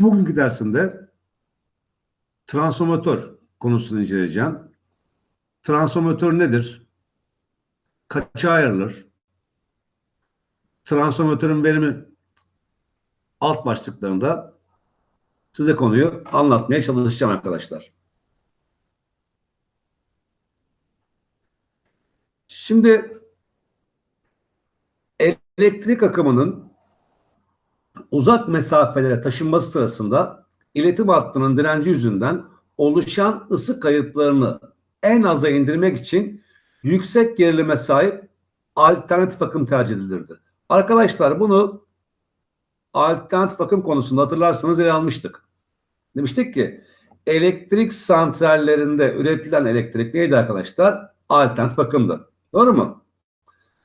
Bugünkü dersinde transformatör konusunu inceleyeceğim. Transformatör nedir? Kaça ayrılır? Transformatörün verimi alt başlıklarında size konuyu anlatmaya çalışacağım arkadaşlar. Şimdi elektrik akımının uzak mesafelere taşınması sırasında iletim hattının direnci yüzünden oluşan ısı kayıplarını en aza indirmek için yüksek gerilime sahip alternatif akım tercih edilirdi. Arkadaşlar bunu alternatif akım konusunda hatırlarsanız ele almıştık. Demiştik ki elektrik santrallerinde üretilen elektrik neydi arkadaşlar? Alternatif akımdı. Doğru mu?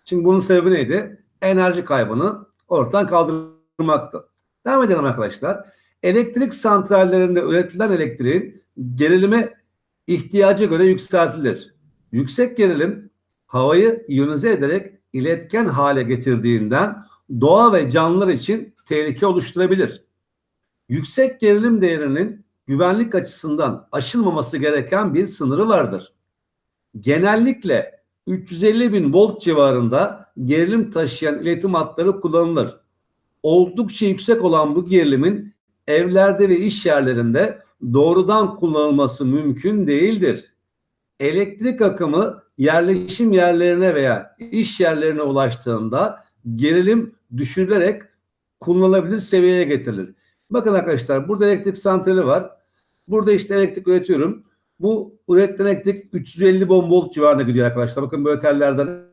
Şimdi bunun sebebi neydi? Enerji kaybını ortadan kaldırmaktı. Devam edelim arkadaşlar. Elektrik santrallerinde üretilen elektriğin gerilimi ihtiyaca göre yükseltilir. Yüksek gerilim havayı iyonize ederek iletken hale getirdiğinden doğa ve canlılar için tehlike oluşturabilir. Yüksek gerilim değerinin güvenlik açısından aşılmaması gereken bir sınırı vardır. Genellikle 350 bin volt civarında gerilim taşıyan iletim hatları kullanılır. Oldukça yüksek olan bu gerilimin evlerde ve iş yerlerinde doğrudan kullanılması mümkün değildir. Elektrik akımı yerleşim yerlerine veya iş yerlerine ulaştığında gerilim düşürülerek kullanılabilir seviyeye getirilir. Bakın arkadaşlar burada elektrik santrali var. Burada işte elektrik üretiyorum. Bu üretilen elektrik 350 bon volt civarında gidiyor arkadaşlar. Bakın böyle tellerden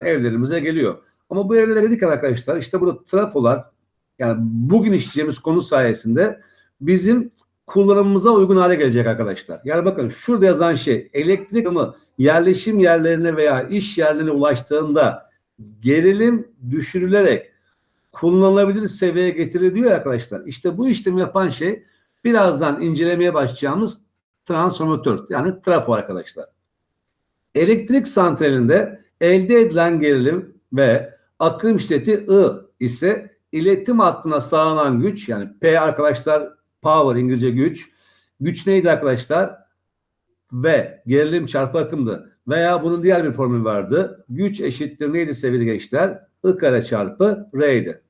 evlerimize geliyor. Ama bu evlere gelirken arkadaşlar işte burada trafolar yani bugün işleyeceğimiz konu sayesinde bizim kullanımımıza uygun hale gelecek arkadaşlar. Yani bakın şurada yazan şey elektrik akımı yerleşim yerlerine veya iş yerlerine ulaştığında gerilim düşürülerek kullanılabilir seviyeye getiriliyor arkadaşlar. İşte bu işlemi yapan şey birazdan incelemeye başlayacağımız transformatör yani trafo arkadaşlar. Elektrik santralinde elde edilen gerilim ve akım şiddeti I ise iletim hattına sağlanan güç yani P arkadaşlar power İngilizce güç. Güç neydi arkadaşlar? V gerilim çarpı akımdı. Veya bunun diğer bir formülü vardı. Güç eşittir neydi sevgili gençler? I kare çarpı R'ydi.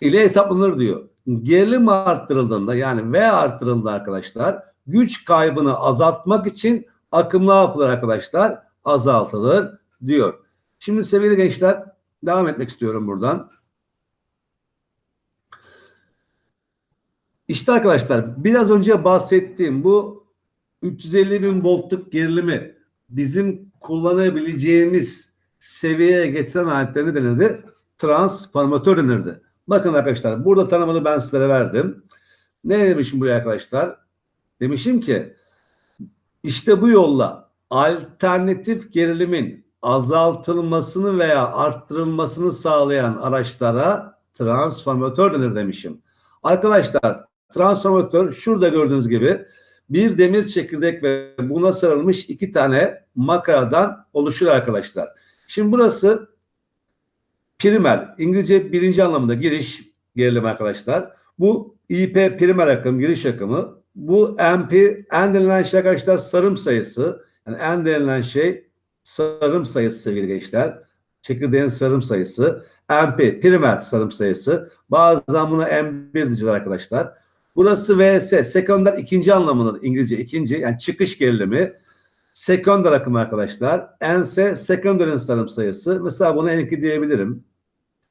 İle hesaplanır diyor. Gerilim arttırıldığında yani V arttırıldığında arkadaşlar güç kaybını azaltmak için akım ne yapılır arkadaşlar? Azaltılır diyor. Şimdi sevgili gençler devam etmek istiyorum buradan. İşte arkadaşlar biraz önce bahsettiğim bu 350 bin voltluk gerilimi bizim kullanabileceğimiz seviyeye getiren aletler ne denirdi? Transformatör denirdi. Bakın arkadaşlar burada tanımını ben sizlere verdim. Ne demişim buraya arkadaşlar? Demişim ki işte bu yolla alternatif gerilimin azaltılmasını veya arttırılmasını sağlayan araçlara transformatör denir demişim. Arkadaşlar transformatör şurada gördüğünüz gibi bir demir çekirdek ve buna sarılmış iki tane makaradan oluşur arkadaşlar. Şimdi burası primer. İngilizce birinci anlamda giriş gerilim arkadaşlar. Bu IP primer akım, giriş akımı. Bu MP, N denilen şey arkadaşlar sarım sayısı. Yani N denilen şey sarım sayısı sevgili gençler. Çekirdeğin sarım sayısı. MP, primer sarım sayısı. Bazen buna M1 diyeceğiz arkadaşlar. Burası VS, sekonder ikinci anlamının İngilizce ikinci yani çıkış gerilimi. Sekonder akım arkadaşlar. NS sekonderin sarım sayısı. Mesela buna N2 diyebilirim.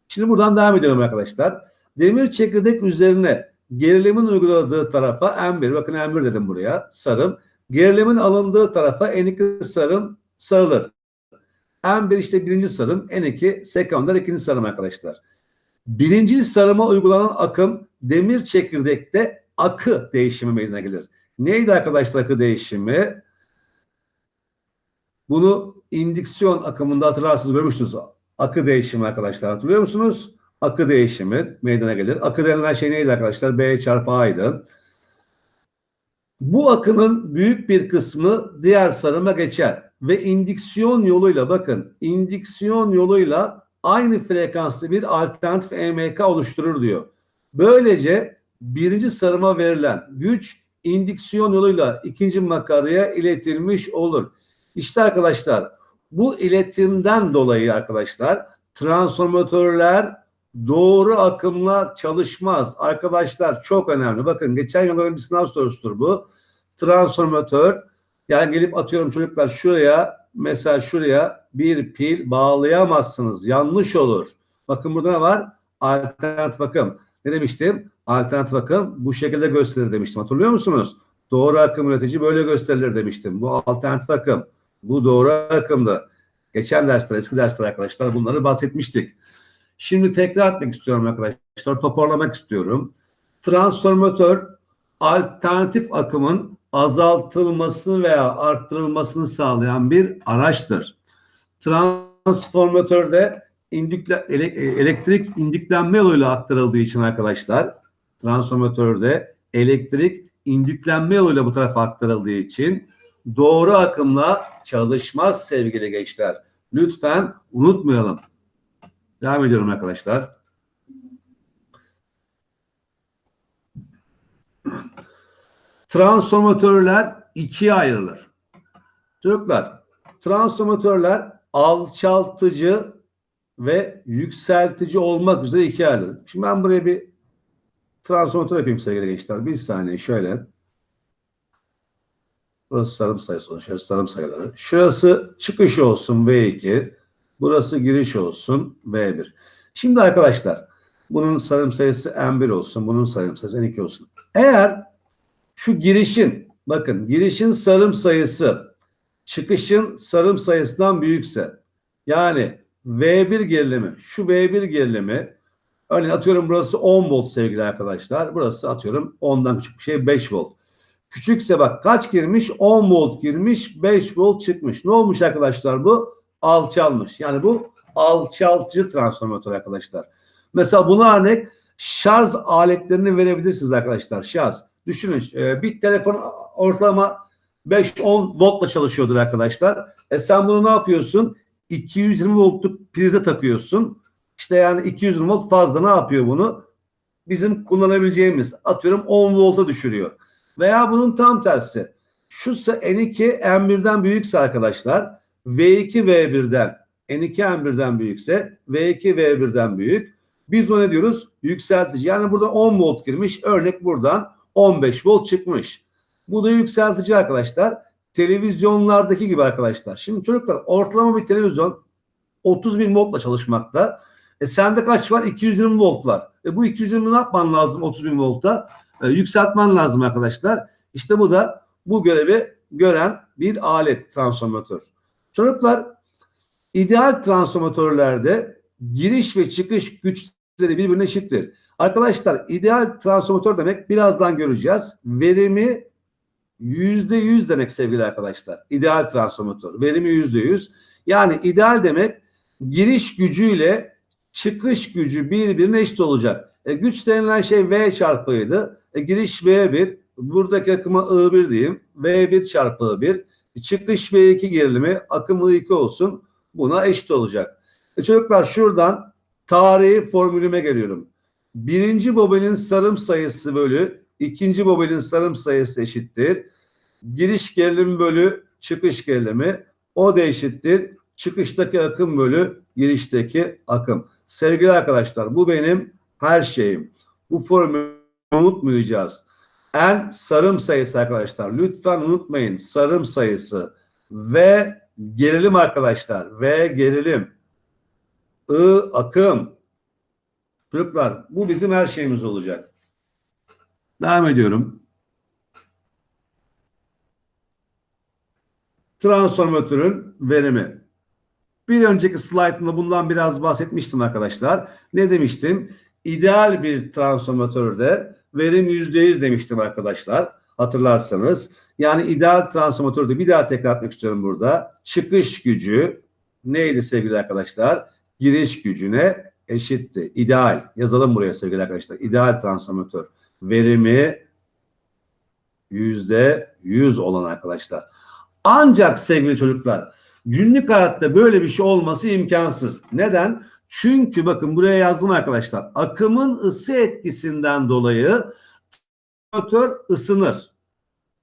Şimdi buradan devam edelim arkadaşlar. Demir çekirdek üzerine gerilimin uyguladığı tarafa M1. Bakın M1 dedim buraya. Sarım. Gerilimin alındığı tarafa N2 sarım sarılır. M1 işte birinci sarım. N2 sekonder ikinci sarım arkadaşlar. Birinci sarıma uygulanan akım demir çekirdekte akı değişimi meydana gelir. Neydi arkadaşlar akı değişimi? Bunu indüksiyon akımında hatırlarsınız görmüştünüz. Akı değişimi arkadaşlar hatırlıyor musunuz? Akı değişimi meydana gelir. Akı denilen şey neydi arkadaşlar? B çarpı A'ydı. Bu akının büyük bir kısmı diğer sarıma geçer ve indüksiyon yoluyla bakın indüksiyon yoluyla aynı frekanslı bir alternatif EMK oluşturur diyor. Böylece birinci sarıma verilen güç indüksiyon yoluyla ikinci makaraya iletilmiş olur. İşte arkadaşlar bu iletimden dolayı arkadaşlar transformatörler doğru akımla çalışmaz. Arkadaşlar çok önemli. Bakın geçen yıl bir sınav sorusudur bu. Transformatör yani gelip atıyorum çocuklar şuraya mesela şuraya bir pil bağlayamazsınız. Yanlış olur. Bakın burada ne var? Alternatif akım. Ne demiştim? Alternatif akım bu şekilde gösterir demiştim. Hatırlıyor musunuz? Doğru akım üretici böyle gösterilir demiştim. Bu alternatif akım. Bu doğru akımdı. Geçen dersler, eski dersler arkadaşlar bunları bahsetmiştik. Şimdi tekrar etmek istiyorum arkadaşlar. Toparlamak istiyorum. Transformatör alternatif akımın azaltılmasını veya arttırılmasını sağlayan bir araçtır. Transformatörde indükle, ele, elektrik indüklenme yoluyla aktarıldığı için arkadaşlar transformatörde elektrik indüklenme yoluyla bu tarafa aktarıldığı için doğru akımla çalışmaz sevgili gençler. Lütfen unutmayalım. Devam ediyorum arkadaşlar. Transformatörler ikiye ayrılır. Çocuklar, transformatörler alçaltıcı ve yükseltici olmak üzere ikiye ayrılır. Şimdi ben buraya bir transformatör yapayım sevgili gençler. Bir saniye şöyle. Burası sarım sayısı olsun. Şöyle sarım sayıları. Şurası çıkış olsun V2. Burası giriş olsun V1. Şimdi arkadaşlar bunun sarım sayısı M1 olsun. Bunun sarım sayısı N2 olsun. Eğer şu girişin bakın girişin sarım sayısı çıkışın sarım sayısından büyükse yani V1 gerilimi şu V1 gerilimi örneğin atıyorum burası 10 volt sevgili arkadaşlar. Burası atıyorum 10'dan küçük bir şey 5 volt. Küçükse bak kaç girmiş? 10 volt girmiş, 5 volt çıkmış. Ne olmuş arkadaşlar bu? Alçalmış. Yani bu alçaltıcı transformatör arkadaşlar. Mesela buna örnek şarj aletlerini verebilirsiniz arkadaşlar. Şarj. Düşünün e, bir telefon ortalama 5-10 voltla çalışıyordur arkadaşlar. E sen bunu ne yapıyorsun? 220 voltluk prize takıyorsun. İşte yani 220 volt fazla ne yapıyor bunu? Bizim kullanabileceğimiz atıyorum 10 volta düşürüyor. Veya bunun tam tersi. Şu N2 M1'den büyükse arkadaşlar V2 V1'den N2 M1'den büyükse V2 V1'den büyük. Biz buna ne diyoruz? Yükseltici. Yani burada 10 volt girmiş. Örnek buradan 15 volt çıkmış. Bu da yükseltici arkadaşlar. Televizyonlardaki gibi arkadaşlar. Şimdi çocuklar ortalama bir televizyon 30 bin voltla çalışmakta. E sende kaç var? 220 volt var. E bu 220 ne yapman lazım 30 bin volta? E, yükseltmen lazım arkadaşlar. İşte bu da bu görevi gören bir alet transformatör. Çocuklar ideal transformatörlerde giriş ve çıkış güçleri birbirine eşittir. Arkadaşlar ideal transformatör demek birazdan göreceğiz. Verimi yüzde yüz demek sevgili arkadaşlar. İdeal transformatör. Verimi yüzde yüz. Yani ideal demek giriş gücüyle çıkış gücü birbirine eşit olacak. E, güç denilen şey V çarpıydı. E, giriş V1. Buradaki akıma I1 diyeyim. V1 çarpı I1. E, çıkış V2 gerilimi akım I2 olsun. Buna eşit olacak. E, çocuklar şuradan tarihi formülüme geliyorum. Birinci bobinin sarım sayısı bölü ikinci bobinin sarım sayısı eşittir. Giriş gerilimi bölü çıkış gerilimi o da eşittir. Çıkıştaki akım bölü girişteki akım. Sevgili arkadaşlar bu benim her şeyim. Bu formülü unutmayacağız. En sarım sayısı arkadaşlar. Lütfen unutmayın. Sarım sayısı ve gerilim arkadaşlar. Ve gerilim. I akım. Çocuklar bu bizim her şeyimiz olacak. Devam ediyorum. Transformatörün verimi. Bir önceki slaytımda bundan biraz bahsetmiştim arkadaşlar. Ne demiştim? İdeal bir transformatörde verim %100 demiştim arkadaşlar. Hatırlarsanız. Yani ideal transformatörde bir daha tekrar etmek istiyorum burada. Çıkış gücü neydi sevgili arkadaşlar? Giriş gücüne eşitti. İdeal. Yazalım buraya sevgili arkadaşlar. İdeal transformatör. Verimi yüzde yüz olan arkadaşlar. Ancak sevgili çocuklar günlük hayatta böyle bir şey olması imkansız. Neden? Çünkü bakın buraya yazdım arkadaşlar. Akımın ısı etkisinden dolayı transformatör ısınır.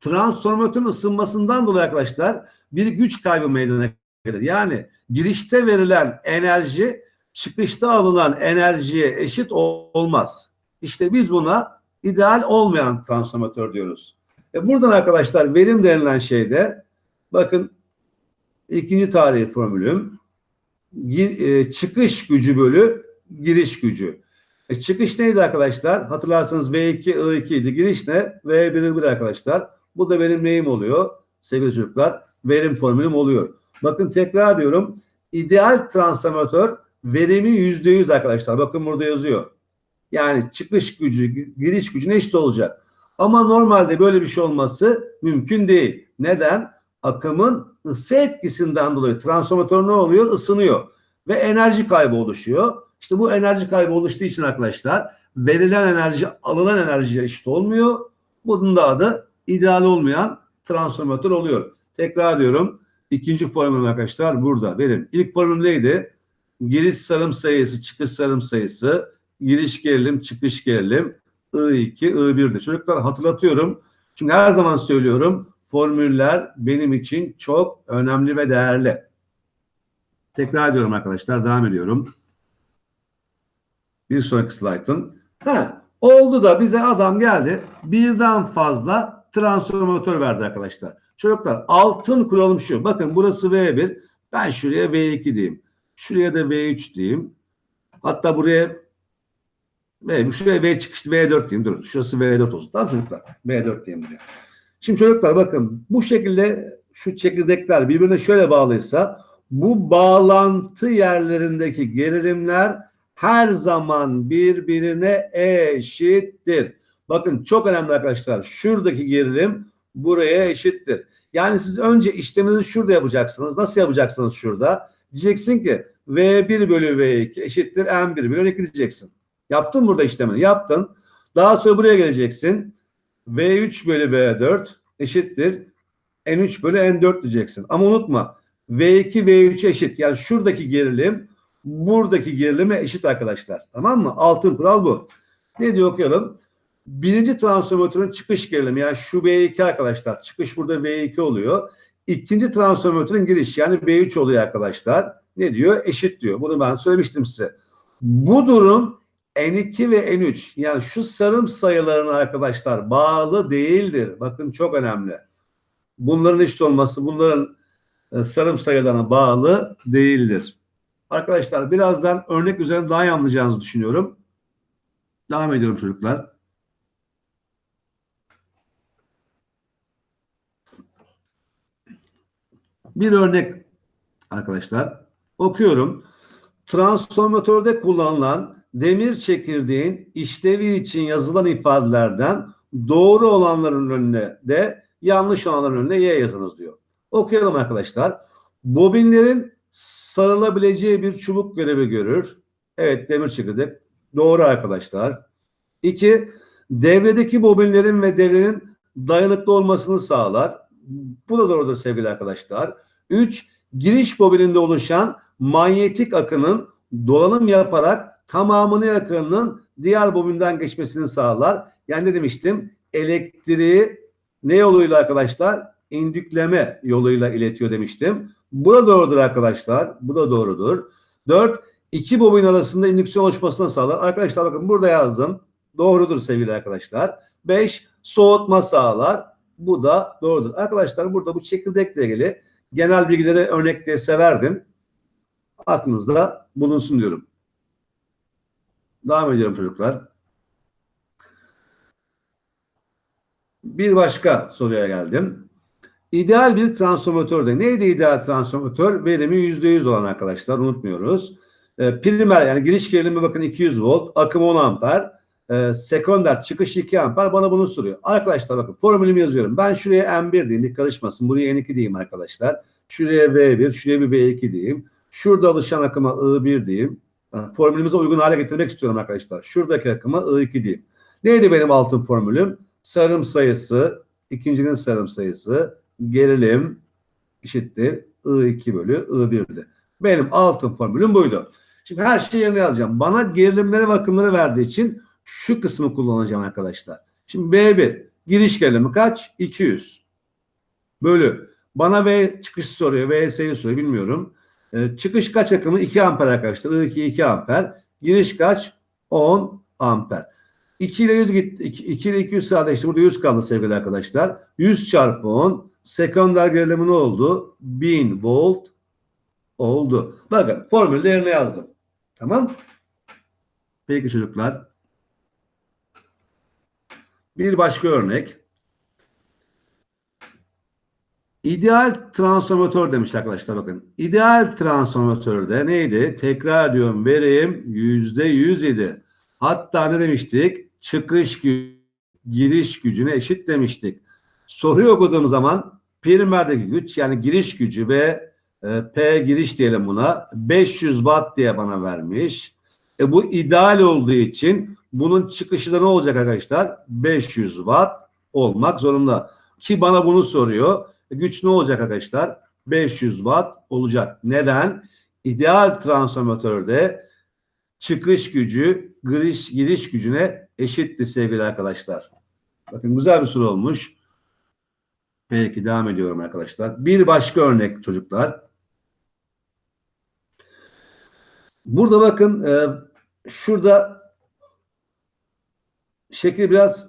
Transformatörün ısınmasından dolayı arkadaşlar bir güç kaybı meydana gelir. Yani girişte verilen enerji çıkışta alınan enerjiye eşit ol- olmaz. İşte biz buna ideal olmayan transformatör diyoruz. E buradan arkadaşlar verim denilen şeyde bakın ikinci tarihi formülüm e, çıkış gücü bölü giriş gücü. E, çıkış neydi arkadaşlar? Hatırlarsanız V2 I2 idi. Giriş ne? V1 I1 arkadaşlar. Bu da benim neyim oluyor? Sevgili çocuklar verim formülüm oluyor. Bakın tekrar diyorum. İdeal transformatör verimi yüzde yüz arkadaşlar. Bakın burada yazıyor. Yani çıkış gücü, giriş gücüne eşit olacak. Ama normalde böyle bir şey olması mümkün değil. Neden? Akımın ısı etkisinden dolayı transformatör ne oluyor? Isınıyor. Ve enerji kaybı oluşuyor. İşte bu enerji kaybı oluştuğu için arkadaşlar verilen enerji alınan enerjiye eşit olmuyor. Bunun da adı ideal olmayan transformatör oluyor. Tekrar diyorum. İkinci formülüm arkadaşlar burada. Benim ilk formülüm neydi? Giriş sarım sayısı, çıkış sarım sayısı, giriş gerilim, çıkış gerilim, I2, I1'di. Çocuklar hatırlatıyorum. Çünkü her zaman söylüyorum formüller benim için çok önemli ve değerli. Tekrar ediyorum arkadaşlar. Devam ediyorum. Bir sonraki slaytın. Ha, oldu da bize adam geldi. Birden fazla transformatör verdi arkadaşlar. Çocuklar altın kuralım şu. Bakın burası V1. Ben şuraya V2 diyeyim. Şuraya da V3 diyeyim. Hatta buraya V, şuraya V çıkışlı V4 diyeyim. Dur. Şurası V4 olsun. Tamam çocuklar. V4 diyeyim buraya. Şimdi çocuklar bakın bu şekilde şu çekirdekler birbirine şöyle bağlıysa bu bağlantı yerlerindeki gerilimler her zaman birbirine eşittir. Bakın çok önemli arkadaşlar. Şuradaki gerilim buraya eşittir. Yani siz önce işleminizi şurada yapacaksınız. Nasıl yapacaksınız şurada? Diyeceksin ki V1 bölü V2 eşittir M1 bölü 2 diyeceksin. Yaptın burada işlemini. Yaptın. Daha sonra buraya geleceksin. V3 bölü V4 eşittir N3 bölü N4 diyeceksin. Ama unutma V2 V3 eşit. Yani şuradaki gerilim buradaki gerilime eşit arkadaşlar. Tamam mı? Altın kural bu. Ne diyor okuyalım. Birinci transformatörün çıkış gerilimi yani şu V2 arkadaşlar. Çıkış burada V2 oluyor. İkinci transformatörün giriş yani V3 oluyor arkadaşlar. Ne diyor? Eşit diyor. Bunu ben söylemiştim size. Bu durum N2 ve N3 yani şu sarım sayılarına arkadaşlar bağlı değildir. Bakın çok önemli. Bunların eşit olması bunların e, sarım sayılarına bağlı değildir. Arkadaşlar birazdan örnek üzerinde daha iyi anlayacağınızı düşünüyorum. Devam ediyorum çocuklar. Bir örnek arkadaşlar. Okuyorum. Transformatörde kullanılan demir çekirdeğin işlevi için yazılan ifadelerden doğru olanların önüne de yanlış olanların önüne Y yazınız diyor. Okuyalım arkadaşlar. Bobinlerin sarılabileceği bir çubuk görevi görür. Evet demir çekirdek. Doğru arkadaşlar. İki, devredeki bobinlerin ve devrenin dayanıklı olmasını sağlar. Bu da doğrudur sevgili arkadaşlar. Üç, giriş bobininde oluşan manyetik akının dolanım yaparak tamamını akının diğer bobinden geçmesini sağlar. Yani ne demiştim? Elektriği ne yoluyla arkadaşlar? İndükleme yoluyla iletiyor demiştim. Bu da doğrudur arkadaşlar. Bu da doğrudur. Dört, iki bobin arasında indüksiyon oluşmasına sağlar. Arkadaşlar bakın burada yazdım. Doğrudur sevgili arkadaşlar. Beş, soğutma sağlar. Bu da doğrudur. Arkadaşlar burada bu çekirdekle ilgili genel bilgileri örnekte severdim. Aklınızda bulunsun diyorum. Devam ediyorum çocuklar. Bir başka soruya geldim. İdeal bir transformatörde neydi ideal transformatör? Verimi %100 olan arkadaşlar unutmuyoruz. E, primer yani giriş gerilimi bakın 200 volt, akım 10 amper, e, sekonder çıkış 2 amper bana bunu soruyor. Arkadaşlar bakın formülümü yazıyorum. Ben şuraya M1 diyeyim karışmasın. Buraya N2 diyeyim arkadaşlar. Şuraya V1, şuraya bir V2 diyeyim. Şurada alışan akıma I1 diyeyim. Yani formülümüze uygun hale getirmek istiyorum arkadaşlar. Şuradaki akıma I2 diyeyim. Neydi benim altın formülüm? Sarım sayısı, ikincinin sarım sayısı, gerilim eşittir I2 bölü I1'di. Benim altın formülüm buydu. Şimdi her şeyi yerine yazacağım. Bana gerilimleri ve akımları verdiği için şu kısmı kullanacağım arkadaşlar. Şimdi B1 giriş gerilimi kaç? 200. Bölü. Bana V çıkış soruyor. VS'yi soruyor bilmiyorum. Ee, çıkış kaç akımı? 2 amper arkadaşlar. I2 2 amper. Giriş kaç? 10 amper. 2 ile 100 gitti. 2, 2 ile 200 sadeleşti. Burada 100 kaldı sevgili arkadaşlar. 100 çarpı 10. Sekonder gerilimi ne oldu? 1000 volt oldu. Bakın formülü yerine yazdım. Tamam. Peki çocuklar. Bir başka örnek. İdeal transformatör demiş arkadaşlar bakın. İdeal transformatörde neydi? Tekrar diyorum verim yüzde yüz idi. Hatta ne demiştik? Çıkış gücü, giriş gücüne eşit demiştik. Soruyu okuduğum zaman primerdeki güç yani giriş gücü ve e, P giriş diyelim buna 500 watt diye bana vermiş. E, bu ideal olduğu için bunun çıkışı da ne olacak arkadaşlar? 500 watt olmak zorunda. Ki bana bunu soruyor. Güç ne olacak arkadaşlar? 500 watt olacak. Neden? İdeal transformatörde çıkış gücü giriş, giriş gücüne eşitti sevgili arkadaşlar. Bakın güzel bir soru olmuş. Peki devam ediyorum arkadaşlar. Bir başka örnek çocuklar. Burada bakın e, şurada şekil biraz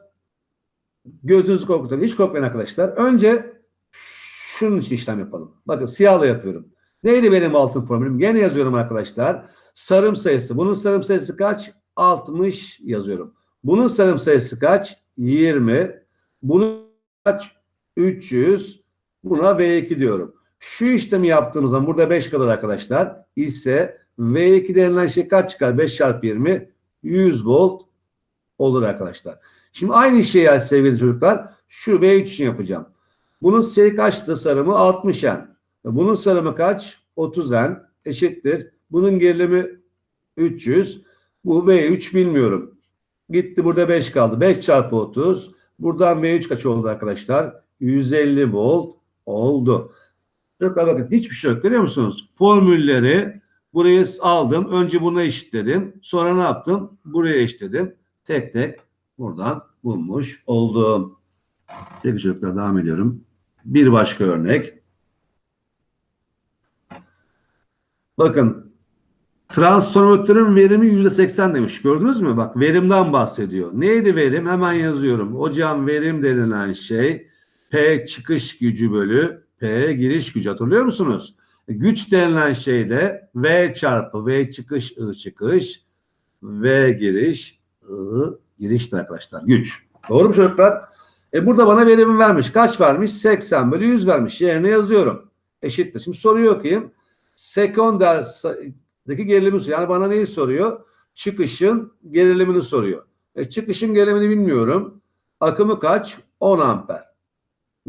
gözünüzü korkutalım. Hiç korkmayın arkadaşlar. Önce şunun için işlem yapalım. Bakın siyahla yapıyorum. Neydi benim altın formülüm? Gene yazıyorum arkadaşlar. Sarım sayısı. Bunun sarım sayısı kaç? 60 yazıyorum. Bunun sarım sayısı kaç? 20. Bunun kaç? 300. Buna V2 diyorum. Şu işlemi yaptığımız zaman burada 5 kalır arkadaşlar. İse V2 denilen şey kaç çıkar? 5 çarpı 20 100 volt olur arkadaşlar. Şimdi aynı şeyi sevgili çocuklar şu V3 için yapacağım. Bunun sayı kaçtı sarımı? 60 n. Bunun sarımı kaç? 30 n eşittir. Bunun gerilimi 300. Bu V3 bilmiyorum. Gitti burada 5 kaldı. 5 çarpı 30. Buradan V3 kaç oldu arkadaşlar? 150 volt oldu. Çocuklar bakın hiçbir şey yok. Görüyor musunuz? Formülleri buraya aldım. Önce buna eşitledim. Sonra ne yaptım? Buraya eşitledim. Tek tek buradan bulmuş oldum. Peki çocuklar devam ediyorum. Bir başka örnek. Bakın transformatörün verimi yüzde seksen demiş. Gördünüz mü? Bak verimden bahsediyor. Neydi verim? Hemen yazıyorum. Hocam verim denilen şey P çıkış gücü bölü P giriş gücü. Hatırlıyor musunuz? Güç denilen şey de V çarpı V çıkış I çıkış V giriş I girişti arkadaşlar. Güç. Doğru mu çocuklar? E burada bana verimi vermiş. Kaç vermiş? 80 bölü 100 vermiş. Yerine yazıyorum. Eşittir. Şimdi soruyu okuyayım. Sekonderdeki gerilimi soruyor. Yani bana neyi soruyor? Çıkışın gerilimini soruyor. E çıkışın gerilimini bilmiyorum. Akımı kaç? 10 amper.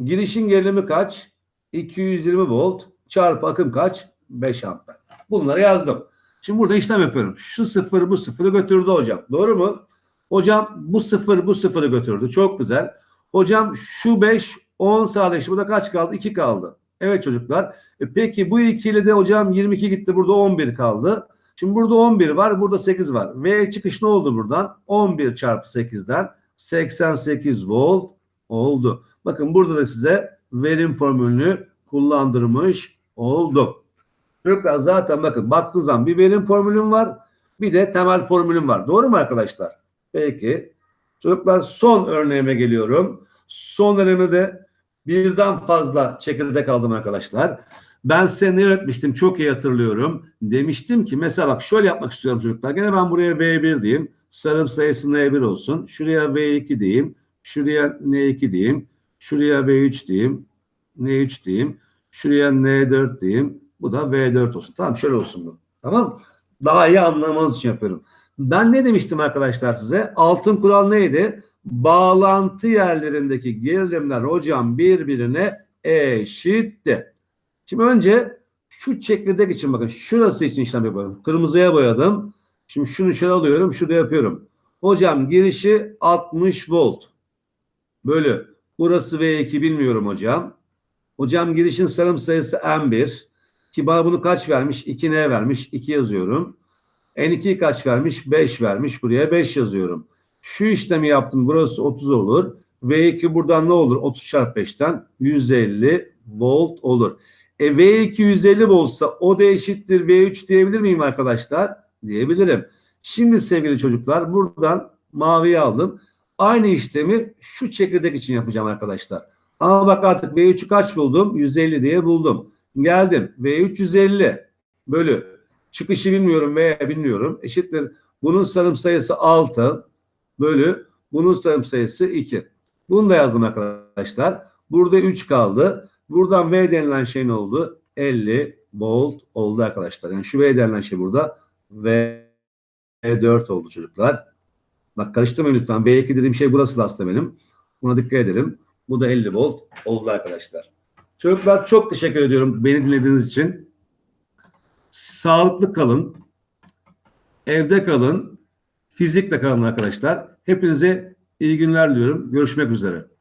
Girişin gerilimi kaç? 220 volt. Çarpı akım kaç? 5 amper. Bunları yazdım. Şimdi burada işlem yapıyorum. Şu sıfır bu sıfırı götürdü hocam. Doğru mu? Hocam bu sıfır bu sıfırı götürdü. Çok güzel. Hocam şu 5 10 sadeleşti. Burada kaç kaldı? 2 kaldı. Evet çocuklar. E peki bu ikili de hocam 22 gitti. Burada 11 kaldı. Şimdi burada 11 var. Burada 8 var. V çıkış ne oldu buradan? 11 çarpı 8'den 88 volt oldu. Bakın burada da size verim formülünü kullandırmış oldum. Çocuklar zaten bakın baktığı zaman bir verim formülüm var. Bir de temel formülüm var. Doğru mu arkadaşlar? Peki. Çocuklar son örneğime geliyorum. Son örneğimde birden fazla çekirdek aldım arkadaşlar. Ben size ne öğretmiştim çok iyi hatırlıyorum. Demiştim ki mesela bak şöyle yapmak istiyorum çocuklar. Gene ben buraya V1 diyeyim. Sarım sayısı N1 olsun. Şuraya V2 diyeyim. Şuraya N2 diyeyim. Şuraya V3 diyeyim. N3 diyeyim. Şuraya N4 diyeyim. Bu da V4 olsun. Tamam şöyle olsun bu. Tamam Daha iyi anlamanız için yapıyorum. Ben ne demiştim arkadaşlar size? Altın kural neydi? Bağlantı yerlerindeki gerilimler hocam birbirine eşitti. Şimdi önce şu çekirdek için bakın şurası için işlem yapıyorum. Kırmızıya boyadım. Şimdi şunu şöyle alıyorum. Şurada yapıyorum. Hocam girişi 60 volt. Bölü. Burası V2 bilmiyorum hocam. Hocam girişin sarım sayısı M1. Ki bana bunu kaç vermiş? 2N vermiş. 2 yazıyorum. N2 kaç vermiş? 5 vermiş. Buraya 5 yazıyorum. Şu işlemi yaptım. Burası 30 olur. V2 buradan ne olur? 30 çarpı 5'ten 150 volt olur. E V2 150 voltsa o da eşittir V3 diyebilir miyim arkadaşlar? Diyebilirim. Şimdi sevgili çocuklar buradan maviyi aldım. Aynı işlemi şu çekirdek için yapacağım arkadaşlar. Ama bak artık V3'ü kaç buldum? 150 diye buldum. Geldim. V3 150 bölü. Çıkışı bilmiyorum veya bilmiyorum. Eşittir. Bunun sarım sayısı 6 bölü. Bunun sarım sayısı 2. Bunu da yazdım arkadaşlar. Burada 3 kaldı. Buradan V denilen şey ne oldu? 50 volt oldu arkadaşlar. Yani şu V denilen şey burada V4 oldu çocuklar. Bak karıştırmayın lütfen. V2 dediğim şey burası da aslında benim. Buna dikkat edelim. Bu da 50 volt oldu arkadaşlar. Çocuklar çok teşekkür ediyorum beni dinlediğiniz için. Sağlıklı kalın. Evde kalın. Fizikle kalın arkadaşlar. Hepinize iyi günler diliyorum. Görüşmek üzere.